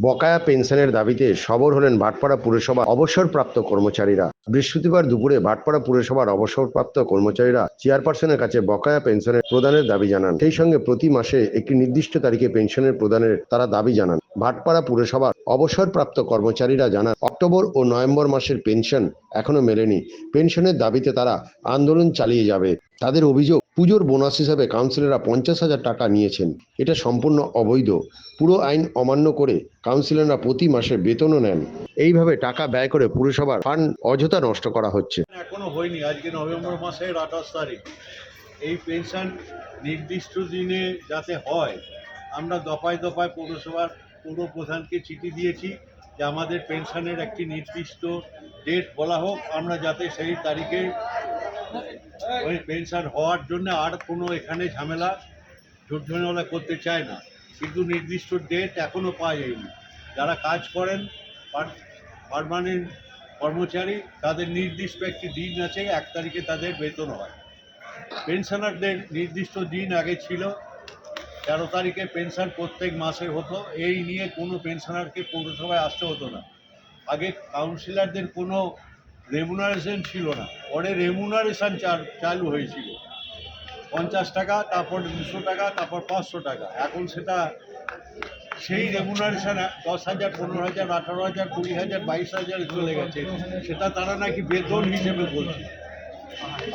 বকেয়া পেনশনের দাবিতে সবর হলেন ভাটপাড়া পুরসভা অবসরপ্রাপ্ত কর্মচারীরা। বৃহস্পতিবার দুপুরে ভাটপাড়া পুরসভার অবসরপ্রাপ্ত কর্মচারীরা চেয়ারপারসনের কাছে বকেয়া পেনশনের প্রদানের দাবি জানান। সেই সঙ্গে প্রতি মাসে একটি নির্দিষ্ট তারিখে পেনশনের প্রদানের তারা দাবি জানান। ভাটপাড়া পুরসভার অবসরপ্রাপ্ত কর্মচারীরা জানান, অক্টোবর ও নভেম্বর মাসের পেনশন এখনও মেলেনি। পেনশনের দাবিতে তারা আন্দোলন চালিয়ে যাবে। তাদের অভিযোগ, পুজোর বোনাস হিসাবে কাউন্সিলররা পঞ্চাশ হাজার টাকা নিয়েছেন। এটা সম্পূর্ণ অবৈধ। পুরো আইন অমান্য করে কাউন্সিলররা প্রতি মাসে বেতনও নেন। এইভাবে টাকা ব্যয় করে পুরসভার ফান্ড অযথা নষ্ট করা হচ্ছে। এখনও হয়নি। আজকে নভেম্বর মাসের আঠাশ তারিখ। এই পেনশন নির্দিষ্ট দিনে যাতে হয়, আমরা দফায় দফায় পৌরসভার পৌর প্রধানকে চিঠি দিয়েছি যে আমাদের পেনশনের একটি নির্দিষ্ট ডেট বলা হোক। আমরা যাতে সেই তারিখে ওই পেনশন হওয়ার জন্য আর কোনো এখানে ঝামেলা ঝুটঝামেলা করতে চায় না। কিন্তু নির্দিষ্ট ডেট এখনও পাওয়া যায়নি যারা কাজ করেন পারমানেন্ট কর্মচারী, তাদের নির্দিষ্ট একটি দিন আছে, এক তারিখে তাদের বেতন হয়। পেনশনারদের নির্দিষ্ট দিন আগে ছিল, তেরো তারিখে পেনশন প্রত্যেক মাসে হতো। এই নিয়ে কোনো পেনশনারকে পৌরসভায় আসতে হতো না। আগে কাউন্সিলরদের কোনো রেমুনারেশন ছিল না। পরে রেমুনারেশন চালু হয়েছিল। পঞ্চাশ টাকা, তারপর দুশো টাকা, তারপর পাঁচশো টাকা। এখন সেটা সেই রেমুনারেশন দশ হাজার, পনেরো হাজার, আঠারো হাজার, কুড়ি হাজার, বাইশ হাজার চলে গেছে। সেটা তারা নাকি বেতন হিসেবে বলছে।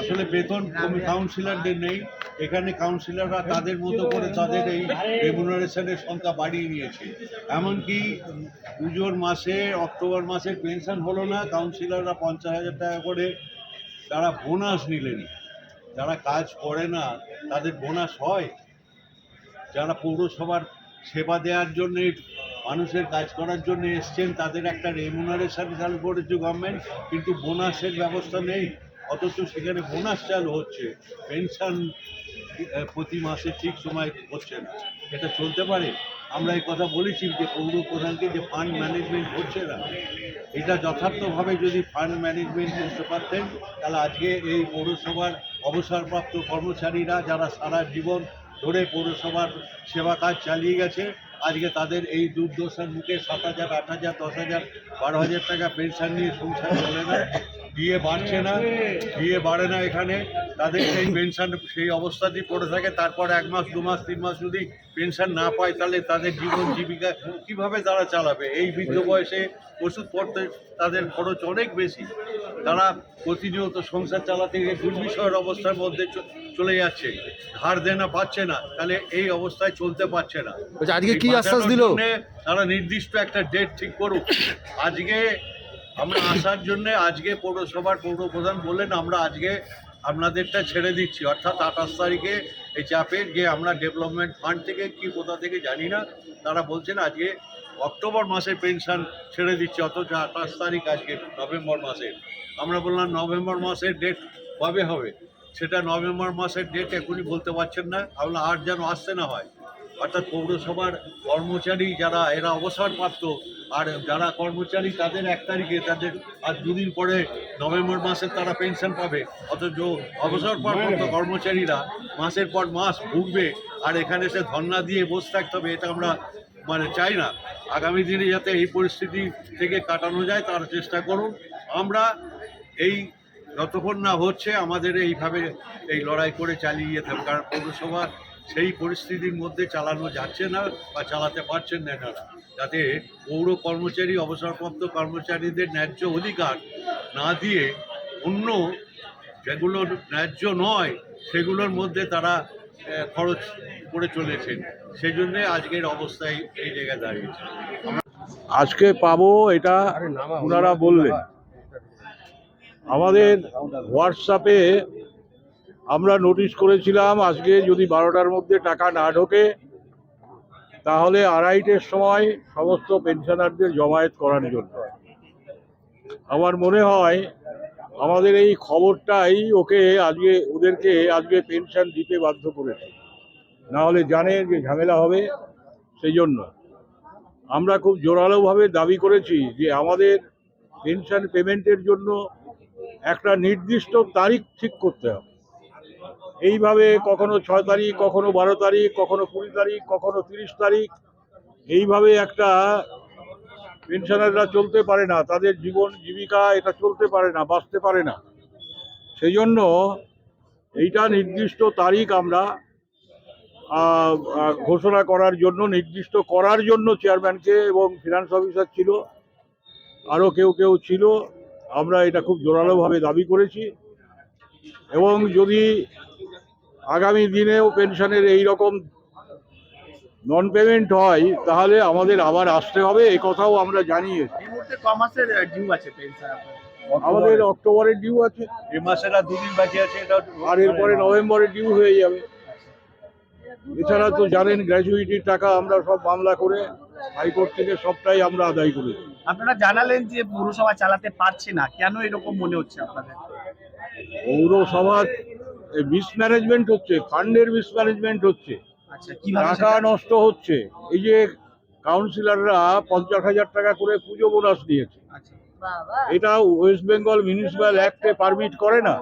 আসলে বেতন কাউন্সিলারদের নেই। এখানে কাউন্সিলররা তাদের মতো করে তাদের এই রেমুনারেশনের সংখ্যা বাড়িয়ে নিয়েছে। এমনকি পুজোর মাসে, অক্টোবর মাসে পেনশন হলো না কাউন্সিলররা পঞ্চাশ হাজার টাকা করে তারা বোনাস নিলেন। যারা কাজ করে না, তাদের বোনাস হয়। যারা পৌরসভার সেবা দেওয়ার জন্য, মানুষের কাজ করার জন্য এসছেন, তাদের একটা রেমুনারেশন চালু করেছে গভর্নমেন্ট কিন্তু বোনাসের ব্যবস্থা নেই। অথচ সেখানে বোনাস চালু হচ্ছে। পেনশন প্রতি মাসে ঠিক সময় হচ্ছে না। এটা চলতে পারে? আমরা এই কথা বলেছি যে পৌর প্রধানকে যে ফান্ড ম্যানেজমেন্ট হচ্ছে না। এটা যথার্থভাবে যদি ফান্ড ম্যানেজমেন্ট করতে পারতেন, তাহলে আজকে এই পৌরসভার অবসরপ্রাপ্ত কর্মচারীরা যারা সারা জীবন ধরে পৌরসভার সেবা কাজ চালিয়ে গেছে, আজকে তাদের এই দুর্দশার মুখে সাত হাজার, আট হাজার, দশ হাজার, বারো হাজার টাকা পেনশন নিয়ে সংসার চলে না। বিয়ে বাড়ছে না বিয়ে বাড়ে না এখানে। তাদের সেই পেনশন সেই অবস্থাতেই পড়ে থাকে। তারপর এক মাস দু মাস তিন মাস যদি পেনশন না পায় তাহলে তাদের জীবন জীবিকা কীভাবে তারা চালাবে? এই বৃদ্ধ বয়সে ওষুধ পড়তে তাদের খরচ অনেক বেশি। তারা প্রতিনিয়ত সংসার চালাতে গিয়ে দুর্বিষয়ের অবস্থার মধ্যে চলে যাচ্ছে। ধার দেনা পাচ্ছে না তাহলে এই অবস্থায় চলতে পারছে না। আজকে কি আশ্বাস দিল? তারা নির্দিষ্ট একটা ডেট ঠিক করুক। আজকে আমরা আসার জন্য আজকে পৌরসভার পৌর প্রধান বললেন, আমরা আজকে আপনাদেরটা ছেড়ে দিচ্ছি। অর্থাৎ আঠাশ তারিখে এই চাপের যে আমরা ডেভেলপমেন্ট ফান্ড থেকে কি কোথা থেকে জানি না, তারা বলছেন আজকে অক্টোবর মাসের পেনশন ছেড়ে দিচ্ছি, অথচ আঠাশ তারিখ আজকে, নভেম্বর মাসের আমরা বললাম, নভেম্বর মাসের ডেট কবে হবে? সেটা নভেম্বর মাসের ডেট এখনই বলতে পারছেন না। আমরা আর যেন আসতে না হয়। অর্থাৎ পৌরসভার কর্মচারী যারা এরা অবসরপ্রাপ্ত। আর যারা কর্মচারী তাদের এক তারিখে তাদের আর দুদিন পরে নভেম্বর মাসে তারা পেনশন পাবে। অথচ অবসরপ্রাপ্ত কর্মচারীরা মাসের পর মাস ভুগবে আর এখানে সে ধর্না দিয়ে বসে থাকতে হবে এটা আমরা মানে চাই না। আগামী দিনে যাতে এই পরিস্থিতি থেকে কাটানো যায় তার চেষ্টা করুন। আমরা এই যতক্ষণ না হচ্ছে আমাদের এইভাবে এই লড়াই করে চালিয়ে যেতে হবে কারণ পৌরসভা সেই পরিস্থিতির মধ্যে চালানো যাচ্ছে না বা চালাতে পারছেন না এনারা। যাতে পৌর কর্মচারী অবসরপ্রাপ্ত কর্মচারীদের ন্যায্য অধিকার না দিয়ে অন্য যেগুলো ন্যায্য নয় সেগুলোর মধ্যে তারা খরচ করে চলেছেন। সেই জন্যে আজকের অবস্থায় এই জায়গায় দাঁড়িয়েছে। আজকে পাবো এটা ওনারা বললেন। আমাদের হোয়াটসঅ্যাপে আমরা নোটিশ করেছিলাম আজকে যদি বারোটার মধ্যে টাকা না ঢোকে, তাহলে আড়াইটের সময় সমস্ত পেনশনারদের জমায়েত করার জন্য। আমার মনে হয় আমাদের এই খবরটাই ওকে আজকে, ওদেরকে আজকে পেনশন দিতে বাধ্য করেছে। না হলে জানে যে ঝামেলা হবে সেই জন্য। আমরা খুব জোরালোভাবে দাবি করেছি যে আমাদের পেনশন পেমেন্টের জন্য একটা নির্দিষ্ট তারিখ ঠিক করতে হবে। এইভাবে কখনো ছয় তারিখ, কখনো বারো তারিখ, কখনো কুড়ি তারিখ, কখনো তিরিশ তারিখ, এইভাবে একটা পেনশনাররা চলতে পারে না, তাদের জীবন জীবিকা এটা চলতে পারে না, বাঁচতে পারে না। সেই জন্য এইটা নির্দিষ্ট তারিখ আমরা ঘোষণা করার জন্য, নির্দিষ্ট করার জন্য চেয়ারম্যানকে এবং ফিনান্স অফিসার ছিল, আরও কেউ কেউ ছিল, আমরা এটা খুব জোরালোভাবে দাবি করেছি। এবং যদি আগামী দিনেও পেনশনের এই রকম নন পেমেন্ট হয় তাহলে আমাদের আবার আসতে হবে এই কথাও আমরা জানিয়েছি। এই মুহূর্তে ক মাসের ডিউ আছে পেনশন আমাদের অক্টোবরের ডিউ আছে। এ মাসের আর দুদিন বাকি আছে এটা আর এরপরে নভেম্বরে ডিউ হয়ে যাবে। এছাড়া তো জানেন গ্র্যাজুইটির টাকা আমরা সব মামলা করে হাইকোর্ট থেকে সবটাই আমরা আদায় করেছি আপনারা জানালেন যে পৌরসভা চালাতে পারছে না কেন এরকম মনে হচ্ছে আপনাদের? পৌরসভার মিসম্যানেজমেন্ট হচ্ছে ফান্ডের মিসম্যানেজমেন্ট হচ্ছে। আচ্ছা টাকা নষ্ট হচ্ছে। এই যে কাউন্সিলররা পঞ্চাশ হাজার টাকা করে পুজো বোনাস দিয়েছে। আচ্ছা। এটা ওয়েস্ট বেঙ্গল মিউনিসিপ্যাল অ্যাক্টে পারমিট করে না।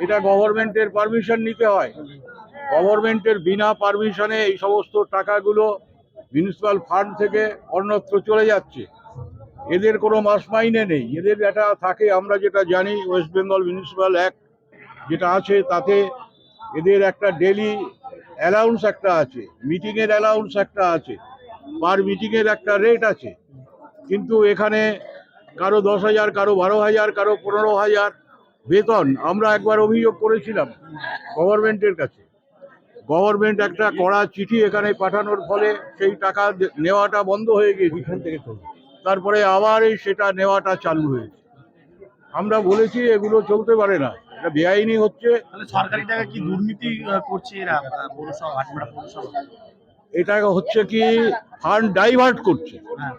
এটা গভর্নমেন্টের পারমিশন নিতে হয়। গভর্নমেন্টের বিনা পারমিশনে এই সমস্ত টাকাগুলো মিউনিসিপ্যাল ফান্ড থেকে অন্যত্র চলে যাচ্ছে। এদের কোনো মাস মাইনে নেই। এদের এটা থাকে আমরা যেটা জানি ওয়েস্ট বেঙ্গল মিউনিসিপ্যাল অ্যাক্ট যেটা আছে তাতে এদের একটা ডেলি অ্যালাউন্স একটা আছে মিটিংয়ের অ্যালাউন্স একটা আছে পার মিটিংয়ের একটা রেট আছে। কিন্তু এখানে কারও দশ হাজার কারও বারো হাজার কারও পনেরো হাজার বেতন আমরা একবার অভিযোগ করেছিলাম গভর্নমেন্টের কাছে। গভর্নমেন্ট একটা কড়া চিঠি এখানে পাঠানোর ফলে সেই টাকা নেওয়াটা বন্ধ হয়ে গিয়েছে। তারপরে আবার এই সেটা নেওয়াটা চালু হয়েছে। আমরা বলেছি এগুলো চলতে পারে না। এটা বেআইনি হচ্ছে। তাহলে সরকারি টাকা কি দুর্নীতি করছে এরা পৌরসভা ভাটমারা পৌরসভা? এটা হচ্ছে কি ফান্ড ডাইভার্ট করছে। হ্যাঁ।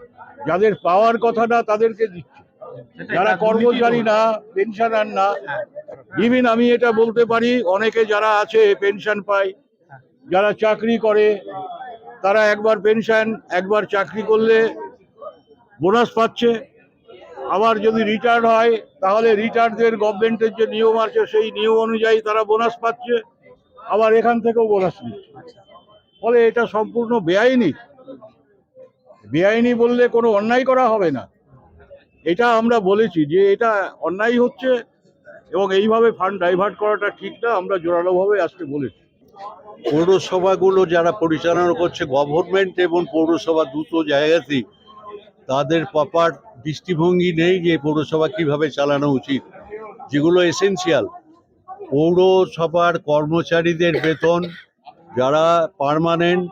যাদের পাওয়ার কথা না তাদেরকে দিচ্ছে। যারা কর্মচারী না পেনশনার না হ্যাঁ, ইভিন আমি এটা বলতে পারি অনেকে যারা আছে পেনশন পায় যারা চাকরি করে তারা একবার পেনশন একবার চাকরি করলে বোনাস পাচ্ছে। আবার যদি রিটায়ার্ড হয়, তাহলে রিটায়ার্ডদের গভর্নমেন্টের যে নিয়ম আছে, সেই নিয়ম অনুযায়ী তারা বোনাস পাচ্ছে, আবার এখান থেকেও বোনাস নিচ্ছে। ফলে এটা সম্পূর্ণ বেআইনি। বেআইনি বললে কোনো অন্যায় করা হবে না। এটা আমরা বলেছি যে এটা অন্যায় হচ্ছে এবং এইভাবে ফান্ড ডাইভার্ট করাটা ঠিক না, আমরা জোরালোভাবে আজকে বলেছি। পৌরসভাগুলো যারা পরিচালনা করছে গভর্নমেন্ট এবং পৌরসভা দুটো জায়গাতেই, তাদের প্রপার দৃষ্টিভঙ্গি নেই যে পৌরসভা কীভাবে চালানো উচিত, যেগুলো এসেনশিয়াল পৌরসভার কর্মচারীদের বেতন, যারা পার্মানেন্ট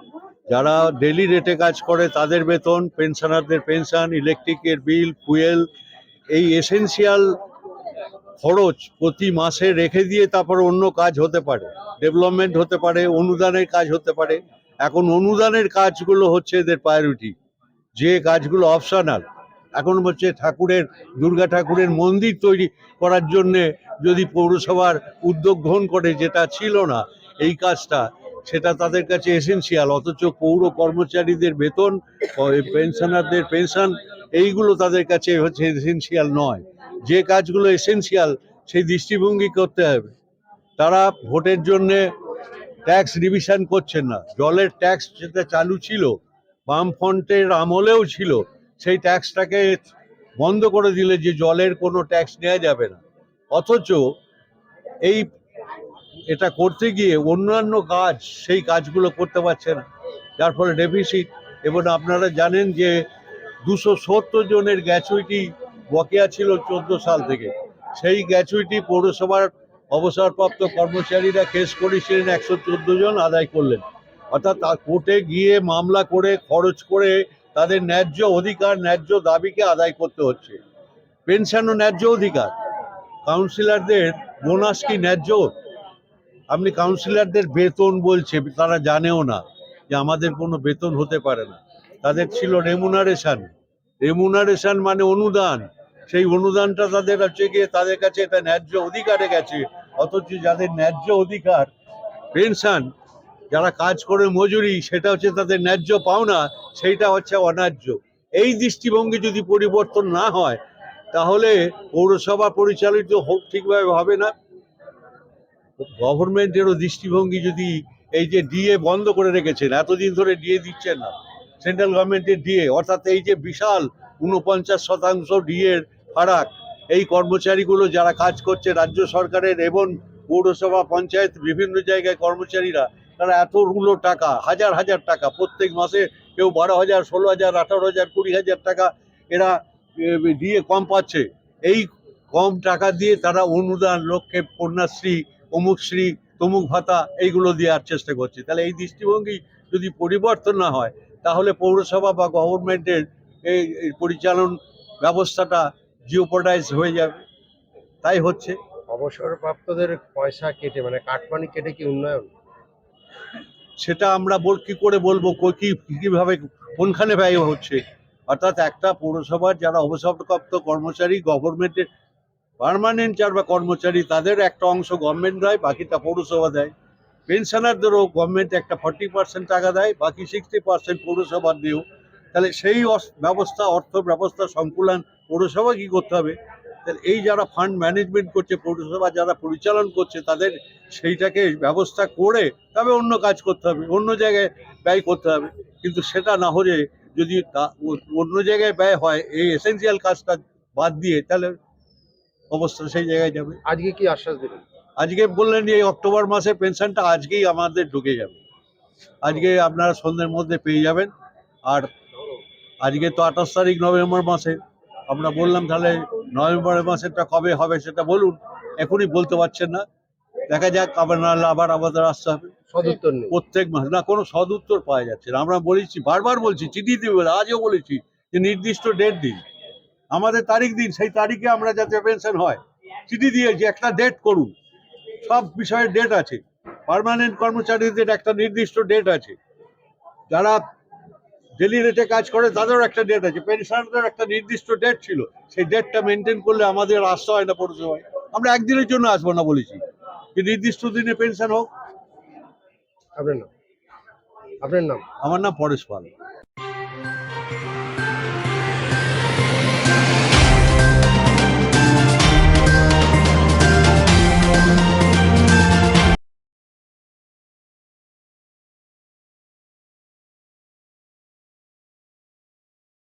যারা ডেলি রেটে কাজ করে, তাদের বেতন পেনশনারদের পেনশন ইলেকট্রিকের বিল ফুয়েল এই এসেনশিয়াল খরচ প্রতি মাসে রেখে দিয়ে তারপর অন্য কাজ হতে পারে। ডেভেলপমেন্ট হতে পারে, অনুদানের কাজ হতে পারে। এখন অনুদানের কাজগুলো হচ্ছে এদের প্রায়োরিটি যে কাজগুলো অপশনাল এখন হচ্ছে ঠাকুরের, দুর্গা ঠাকুরের মন্দির তৈরি করার জন্যে যদি পৌরসভার উদ্যোগ গ্রহণ করে, যেটা ছিল না, এই কাজটা, সেটা তাদের কাছে এসেনশিয়াল অথচ পৌর কর্মচারীদের বেতন পেনশনারদের পেনশন এইগুলো তাদের কাছে হচ্ছে এসেনশিয়াল নয়। যে কাজগুলো এসেনশিয়াল সেই দৃষ্টিভঙ্গি করতে হবে। তারা ভোটের জন্যে ট্যাক্স রিভিশন করছেন না। জলের ট্যাক্স যেটা চালু ছিল, বামফ্রন্টের আমলেও ছিল সেই ট্যাক্সটাকে বন্ধ করে দিলে যে জলের কোনো ট্যাক্স নেওয়া যাবে না। অথচ এই এটা করতে গিয়ে অন্যান্য কাজ সেই কাজগুলো করতে পারছে না। যার ফলে ডেফিসিট এবং আপনারা জানেন যে দুশো সত্তর জনের গ্যাচুইটি বকেয়া ছিল চোদ্দ সাল থেকে। সেই গ্যাচুইটি পৌরসভার অবসরপ্রাপ্ত কর্মচারীরা কেস করেছিলেন একশো চোদ্দ জন আদায় করলেন। অর্থাৎ কোর্টে গিয়ে মামলা করে, খরচ করে তাদের ন্যায্য অধিকার, ন্যায্য দাবিকে আদায় করতে হচ্ছে। পেনশনও ন্যায্য অধিকার। কাউন্সিলরদের বোনাস কি ন্যায্য? আপনি কাউন্সিলরদের বেতন বলছে, তারা জানেও না যে আমাদের কোনো বেতন হতে পারে না। তাদের ছিল রেমুনারেশন রেমুনারেশন মানে অনুদান। সেই অনুদানটা তাদের হচ্ছে গিয়ে তাদের কাছে এটা ন্যায্য অধিকারে গেছে। অথচ যাদের ন্যায্য অধিকার, পেনশন যারা কাজ করে মজুরি, সেটা হচ্ছে তাদের ন্যায্য পাওনা, সেইটা হচ্ছে অন্যায্য। এই দৃষ্টিভঙ্গি যদি পরিবর্তন না হয়, তাহলে পৌরসভা পরিচালিত হোক, ঠিকভাবে হবে না। গভর্নমেন্টেরও দৃষ্টিভঙ্গি যদি এই যে ডিএ বন্ধ করে রেখেছেন, এতদিন ধরে ডিএ দিচ্ছেন না, সেন্ট্রাল গভর্নমেন্টের ডিএ, অর্থাৎ এই যে বিশাল উনপঞ্চাশ শতাংশ ডিএর ফারাক, এই কর্মচারীগুলো যারা কাজ করছে রাজ্য সরকারের এবং পৌরসভা পঞ্চায়েত বিভিন্ন জায়গায় কর্মচারীরা তারা এতগুলো টাকা, হাজার হাজার টাকা, প্রত্যেক মাসে কেউ বারো হাজার, ষোলো হাজার, আঠারো হাজার, কুড়ি হাজার টাকা এরা দিয়ে কম পাচ্ছে। এই কম টাকা দিয়ে তারা অনুদান লক্ষ্যে কন্যাশ্রী অমুকশ্রী তমুক ভাতা, এইগুলো দেওয়ার চেষ্টা করছে। তাহলে এই দৃষ্টিভঙ্গি যদি পরিবর্তন না হয়, তাহলে পৌরসভা বা গভর্নমেন্টের এই পরিচালন ব্যবস্থাটা জিওপোডাইজ হয়ে যাবে। তাই হচ্ছে। অবসরপ্রাপ্তদের পয়সা কেটে মানে কাটমানি কেটে কি উন্নয়ন? সেটা আমরা বল, কি করে বলব? কি কীভাবে, কোনখানে ব্যয় হচ্ছে? অর্থাৎ একটা পৌরসভার যারা অবসরপ্রাপ্ত কর্মচারী গভর্নমেন্টের পার্মানেন্ট যারা কর্মচারী, তাদের একটা অংশ গভর্নমেন্ট দেয়, বাকিটা পৌরসভা দেয়। পেনশনারদেরও গভর্নমেন্ট একটা ফর্টি পার্সেন্ট টাকা দেয়, বাকি সিক্সটি পার্সেন্ট পৌরসভার দিয়েও। তাহলে সেই ব্যবস্থা, অর্থ ব্যবস্থা সংকুলন পৌরসভা কি করতে হবে? তাহলে এই যারা ফান্ড ম্যানেজমেন্ট করছে পৌরসভা যারা পরিচালন করছে তাদের সেইটাকে ব্যবস্থা করে তবে অন্য কাজ করতে হবে অন্য জায়গায় ব্যয় করতে হবে। কিন্তু সেটা না হলে যদি অন্য জায়গায় ব্যয় হয় এই এসেন্সিয়াল কাজটা বাদ দিয়ে তাহলে অবস্থা সেই জায়গায় যাবে। আজকে কি আশ্বাস দেবেন আজকে বললেন এই অক্টোবর মাসে পেনশনটা আজকেই আমাদের ঢুকে যাবে। আজকে আপনারা সন্ধ্যের মধ্যে পেয়ে যাবেন। আর আজকে তো আঠাশ তারিখ নভেম্বর মাসে। আমরা বললাম তাহলে নভেম্বর মাসেরটা কবে হবে সেটা বলুন। এখনই বলতে পারছেন না। দেখা যাক আবার নাহলে আবার আমাদের আসতে হবে। সদুত্তর নেই। প্রত্যেক মাস না কোনো সদুত্তর পাওয়া যাচ্ছে না। আমরা বলেছি বারবার বলছি চিঠি দিব আজও বলেছি যে নির্দিষ্ট ডেট দিন। আমাদের তারিখ দিন সেই তারিখে আমরা যাতে পেনশন হয় চিঠি দিয়েছি একটা ডেট করুন। সব বিষয়ে ডেট আছে। পার্মানেন্ট কর্মচারীদের একটা নির্দিষ্ট ডেট আছে। যারা ডেলি রেটে কাজ করে তাদেরও একটা ডেট আছে। পেনশনারদের একটা নির্দিষ্ট ডেট ছিল। সেই ডেটটা মেনটেন করলে আমাদের আসতে হয় না পৌরসভায়। আমরা একদিনের জন্য আসব না বলেছি। যে নির্দিষ্ট দিনে পেনশন হোক। আপনার নাম? আপনার নাম? আমার নাম পরেশ পাল।